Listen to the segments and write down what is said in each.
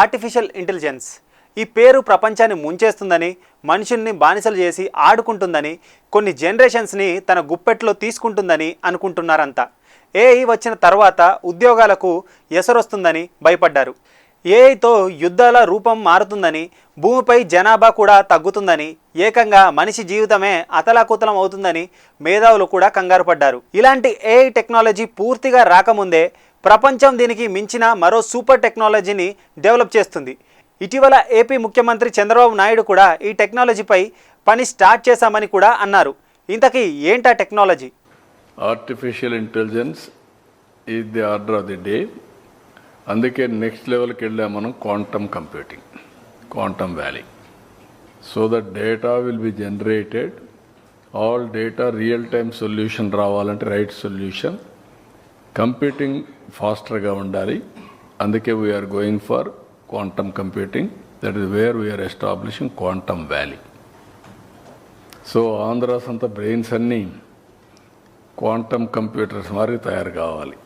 Artificial intelligence. ఈ పేరు ప్రపంచాన్ని ముంచేస్తుందని మనుషుల్ని బానిసలు చేసి ఆడుకుంటుందని కొన్ని జనరేషన్స్ని తన గుప్పెట్లో తీసుకుంటుందని అనుకుంటున్నారంతా ఏఐ వచ్చిన తర్వాత ఉద్యోగాలకు ఎసరొస్తుందని భయపడ్డారు. ఏఐతో యుద్ధాల రూపం మారుతుందని భూమిపై జనాభా కూడా తగ్గుతుందని ఏకంగా మనిషి జీవితమే అతలాకుతలం అవుతుందని మేధావులు కూడా కంగారు పడ్డారు. ఇలాంటి ఏఐ టెక్నాలజీ పూర్తిగా రాకముందే ప్రపంచం దీనికి మించిన మరో సూపర్ టెక్నాలజీని డెవలప్ చేస్తుంది. ఇటీవల ఏపీ ముఖ్యమంత్రి చంద్రబాబు నాయుడు కూడా ఈ టెక్నాలజీపై పని స్టార్ట్ చేశామని కూడా అన్నారు. ఇంతకీ ఏంటా technology? Artificial intelligence is the order of the day అందుకే నెక్స్ట్ లెవెల్కి వెళ్ళాం మనం quantum computing quantum valley so that data will be generated all data real time solution రావాలంటే రైట్ సొల్యూషన్ కంప్యూటింగ్ ఫాస్టర్గా ఉండాలి అందుకే we're going for quantum computing that is where we're establishing quantum valley so Andhra's అంతా brains అన్నీ quantum computers మరి తయారు కావాలి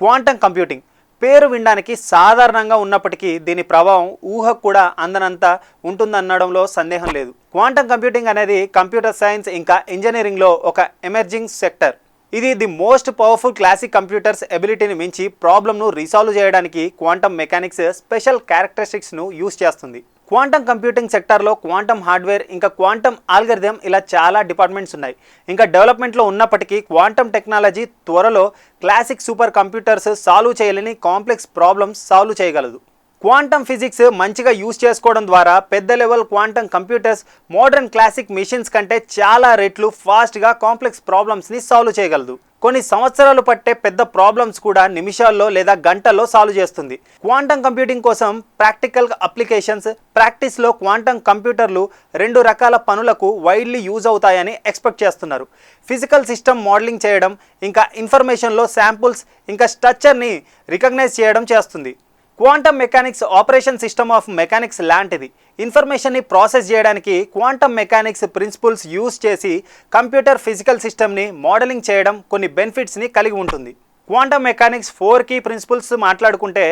quantum computing పేరు వినడానికి సాధారణంగా ఉన్నప్పటికీ దీని ప్రభావం ఊహకు కూడా అందనంత ఉంటుందనడంలో సందేహం లేదు. క్వాంటమ్ కంప్యూటింగ్ అనేది కంప్యూటర్ సైన్స్ ఇంకా ఇంజనీరింగ్లో ఒక ఎమర్జింగ్ సెక్టర్ ఇది the most powerful classic computers ఎబిలిటీని మించి ప్రాబ్లమ్ను రీసాల్వ్ చేయడానికి క్వాంటమ్ మెకానిక్స్ స్పెషల్ క్యారెక్టరిస్టిక్స్ను యూస్ చేస్తుంది. క్వాంటమ్ కంప్యూటింగ్ సెక్టార్లో క్వాంటమ్ హార్డ్వేర్ ఇంకా క్వాంటమ్ ఆల్గరిథం ఇలా చాలా డిపార్ట్మెంట్స్ ఉన్నాయి. ఇంకా డెవలప్మెంట్లో ఉన్నప్పటికీ క్వాంటమ్ టెక్నాలజీ త్వరలో క్లాసిక్ సూపర్ కంప్యూటర్స్ సాల్వ్ చేయలేని కాంప్లెక్స్ ప్రాబ్లమ్స్ సాల్వ్ చేయగలదు. క్వాంటమ్ ఫిజిక్స్ మంచిగా యూజ్ చేసుకోవడం ద్వారా పెద్ద level quantum computers modern classic machines కంటే చాలా రెట్లు ఫాస్ట్గా కాంప్లెక్స్ ప్రాబ్లమ్స్ని సాల్వ్ చేయగలదు. కొన్ని సంవత్సరాలు పట్టే పెద్ద ప్రాబ్లమ్స్ కూడా నిమిషాల్లో లేదా గంటల్లో సాల్వ్ చేస్తుంది. క్వాంటమ్ కంప్యూటింగ్ కోసం ప్రాక్టికల్ అప్లికేషన్స్ ప్రాక్టీస్లో క్వాంటమ్ కంప్యూటర్లు రెండు రకాల పనులకు వైడ్లీ యూజ్ అవుతాయని ఎక్స్పెక్ట్ చేస్తున్నారు. ఫిజికల్ సిస్టమ్ మోడలింగ్ చేయడం ఇంకా ఇన్ఫర్మేషన్లో శాంపుల్స్ ఇంకా స్ట్రక్చర్ని రికగ్నైజ్ చేయడం చేస్తుంది. Quantum mechanics operation system of mechanics లాంటిది. ఇన్ఫర్మేషన్ని ప్రాసెస్ చేయడానికి క్వాంటమ్ మెకానిక్స్ ప్రిన్సిపల్స్ యూస్ చేసి కంప్యూటర్ ఫిజికల్ సిస్టమ్ని మోడలింగ్ చేయడం కొన్ని బెనిఫిట్స్ని కలిగి ఉంటుంది. Quantum mechanics four key principles మాట్లాడుకుంటే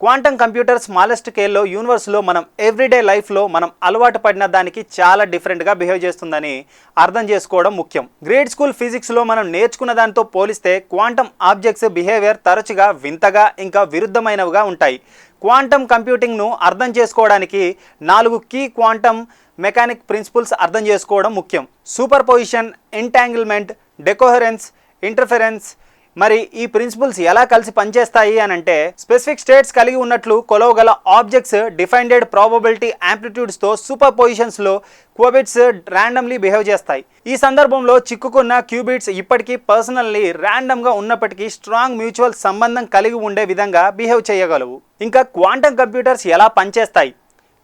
క్వాంటమ్ కంప్యూటర్ స్మాలెస్ట్ స్కేల్లో యూనివర్స్లో మనం ఎవ్రీడే లైఫ్లో మనం అలవాటు పడిన దానికి చాలా డిఫరెంట్గా బిహేవ్ చేస్తుందని అర్థం చేసుకోవడం ముఖ్యం. గ్రేడ్ స్కూల్ ఫిజిక్స్లో మనం నేర్చుకున్న దానితో పోలిస్తే క్వాంటమ్ ఆబ్జెక్ట్స్ బిహేవియర్ తరచుగా వింతగా ఇంకా విరుద్ధమైనవిగా ఉంటాయి. క్వాంటమ్ కంప్యూటింగ్ను అర్థం చేసుకోవడానికి నాలుగు కీ క్వాంటమ్ మెకానిక్ ప్రిన్సిపల్స్ అర్థం చేసుకోవడం ముఖ్యం. Superposition entanglement decoherence interference మరి ఈ ప్రిన్సిపల్స్ ఎలా కలిసి పనిచేస్తాయి అని అంటే స్పెసిఫిక్ స్టేట్స్ కలిగి ఉన్నట్లు కొలవగల ఆబ్జెక్ట్స్ డిఫైండెడ్ ప్రాబబిలిటీ యాంప్లిట్యూడ్స్తో సూపర్ పొజిషన్స్లో క్యూబిట్స్ ర్యాండమ్లీ బిహేవ్ చేస్తాయి. ఈ సందర్భంలో చిక్కుకున్న క్యూబిట్స్ ఇప్పటికీ పర్సనల్లీ ర్యాండమ్గా ఉన్నప్పటికీ స్ట్రాంగ్ మ్యూచువల్ సంబంధం కలిగి ఉండే విధంగా బిహేవ్ చేయగలవు. ఇంకా క్వాంటమ్ కంప్యూటర్స్ ఎలా పనిచేస్తాయి?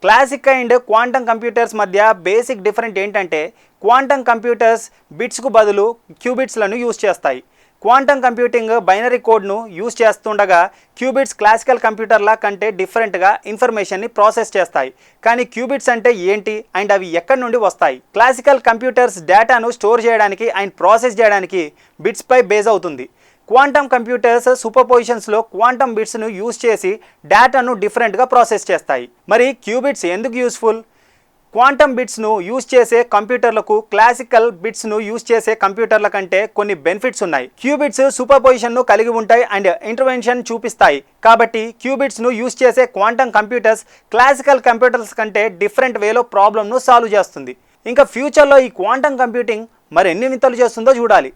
క్లాసిక్ అండ్ క్వాంటమ్ కంప్యూటర్స్ మధ్య బేసిక్ డిఫరెంట్ ఏంటంటే క్వాంటమ్ కంప్యూటర్స్ బిట్స్కు బదులు క్యూబిట్స్లను యూజ్ చేస్తాయి. క్వాంటమ్ కంప్యూటింగ్ బైనరీ కోడ్ను యూజ్ చేస్తుండగా క్యూబిట్స్ క్లాసికల్ కంప్యూటర్ల కంటే డిఫరెంట్గా ఇన్ఫర్మేషన్ని ప్రాసెస్ చేస్తాయి. కానీ క్యూబిట్స్ అంటే ఏంటి? అండ్ అవి ఎక్కడి నుండి వస్తాయి? క్లాసికల్ కంప్యూటర్స్ డేటాను స్టోర్ చేయడానికి అండ్ ప్రాసెస్ చేయడానికి బిట్స్పై బేస్ అవుతుంది. క్వాంటమ్ కంప్యూటర్స్ సూపర్ పొజిషన్స్లో క్వాంటమ్ బిట్స్ను యూజ్ చేసి డేటాను డిఫరెంట్గా ప్రాసెస్ చేస్తాయి. మరి క్యూబిట్స్ ఎందుకు యూస్ఫుల్? క్వాంటమ్ బిట్స్ను యూజ్ చేసే కంప్యూటర్లకు క్లాసికల్ బిట్స్ను యూజ్ చేసే కంప్యూటర్ల కంటే కొన్ని బెనిఫిట్స్ ఉన్నాయి. క్యూబిట్స్ సూపర్ పొజిషన్ను కలిగి ఉంటాయి అండ్ ఇంటర్వెన్షన్ చూపిస్తాయి. కాబట్టి క్యూబిట్స్ను యూజ్ చేసే క్వాంటమ్ కంప్యూటర్స్ క్లాసికల్ కంప్యూటర్స్ కంటే డిఫరెంట్ వేలో ప్రాబ్లమ్ను సాల్వ్ చేస్తుంది. ఇంకా ఫ్యూచర్లో ఈ క్వాంటమ్ కంప్యూటింగ్ మరి ఎన్ని వింతలు చేస్తుందో చూడాలి.